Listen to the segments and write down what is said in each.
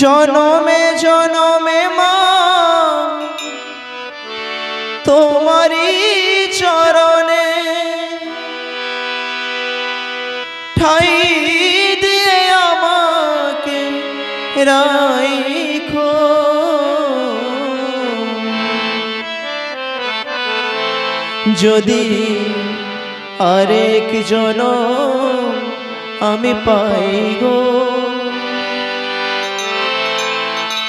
জনমে জনমে মা, তোমারই চরণে ঠাই দিয়ে আমাকে রাইখো। যদি আরেক জন আমি পাই গো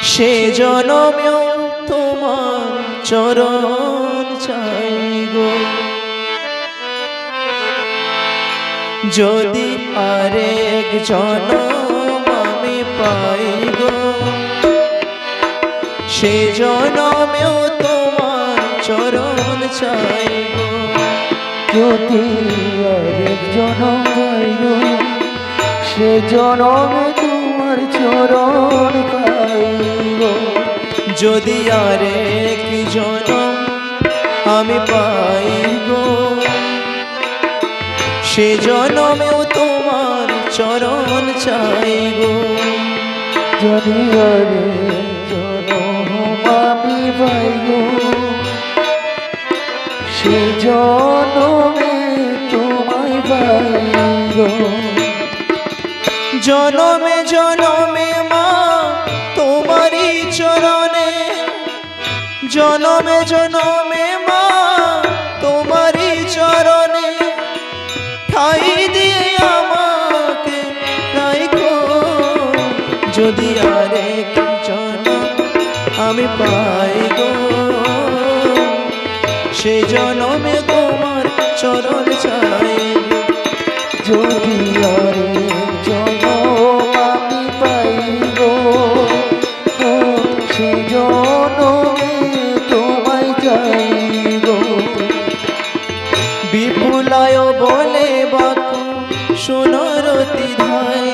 সে জনমেও তোমার চরণ চাই গো। যদি আরেক জনম আমি পাই গো। সে জনমেও তোমার চরণ চাই গো। যদি আরেক জনম পাইব সে জনমে তোমার চরণ পাইব। যদি আরেক জনম আমি পাই গো সে জনমেও তোমার চরণ চাইব। যদি আরেক জনম আমি পাইব, সে জনমে তোমায় পাইব। জনমে জনমে জনমে মা, তোমারই চরণে ঠাই দিয়ে আমাকে রাইখো যদি আরেক জনম আমি পাই গো, সে জনমে তোমার চরণ চাই। যদি আরেক বিপুলায় বলে বাকু সোনরতি ধায়।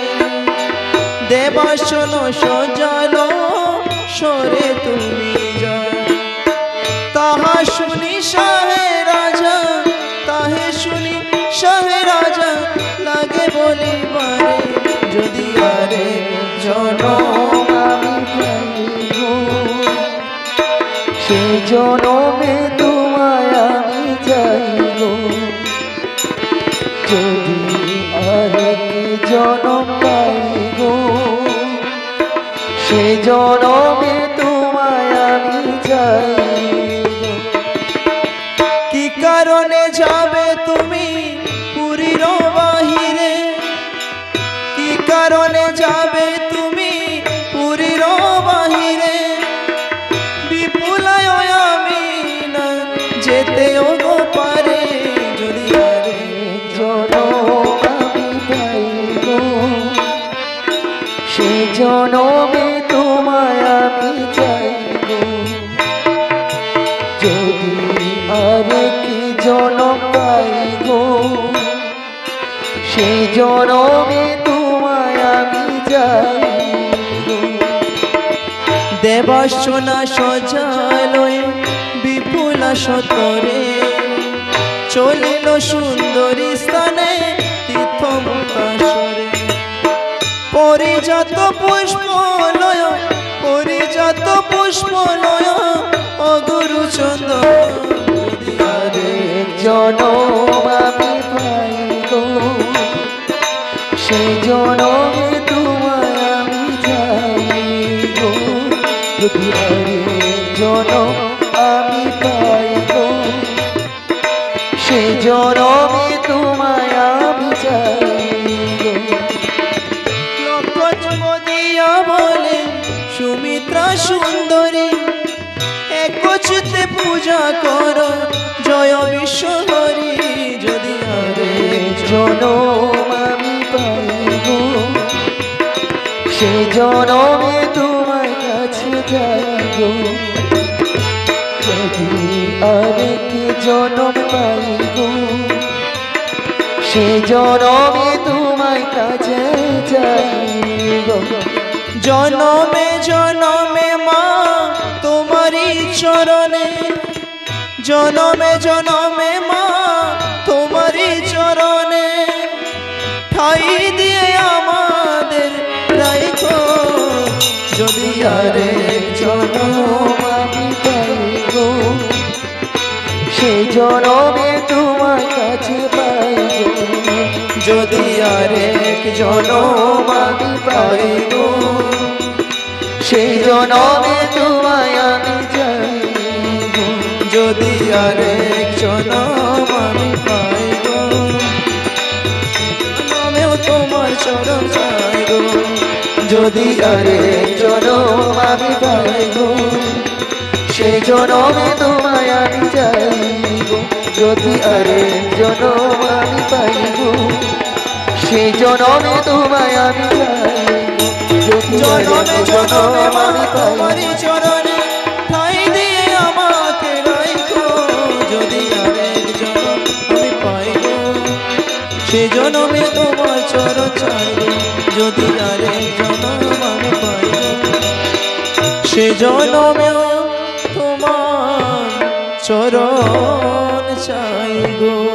দেবাসন সজালো, সরে তুমি যায় তাহা শুনি শাহে রাজা, তাহে শুনি শাহে রাজা। লাগে বলিবারে যদি আরে জন আমি পাইব সে জনম পাইব সে জনমে তোমায় আমি চাইব কি কারণে যাবে তুমি পুরীর বাহিরে? কি কারণে যাবে তুমি পুরীর বাহিরে? বিপুলায় আমি না যেতেও আরেক জনম তোমায় আমি চাইব দেবাসনা সজালয়ে বিপুলা সতরে চলিল সুন্দরী স্থানে তীর্থমুখাসরে পরিজাত পুষ্পলয় পরিজাত পুষ্পলয় অগুরু আরে জনম আমি পাইব সে জনমে তোমায় আমি চাইব যদি আরেক জনম তোমায় আমি দিয়া বলে সুমিত্রা সুন্দরী, একচিতে পূজা কর, জয় বিশ্বহরি যদি আরে জনম আমি পাইব, সে জনমে তোমার কাছে যাইব যদি আরেক জনম পাইব, সে জনমে তোমার কাছে যাইব। জনমে জনমে মা, তোমারই চরণে। জনমে জনমে মা, তোমারই চরণে। ঠাই দিয়ে আমাদের রাইখো আরেক জনম আমি পাই গো সেই জনমে জনম সেই জনমে তোমায় আমি যদি আরেক জনম আমি পাই গো নামেও তোমার চরণ চাই গো যদি আরেক জনম আমি পাই গো সেই জনমে তোমায় আমি যদি আরেক জনম জনমে তোমায় আমি জনমে জনমে জনম আমি পাই তোমারই চরণে ঠাই দিয়ে আমাকে রাখো যদি আরেক জনম আমি পাই সে জনমে তোমার চরণ চাই গো। যদি আরেক জনম আমি পাই সে জনমেও তোমার চরণ চাই গো।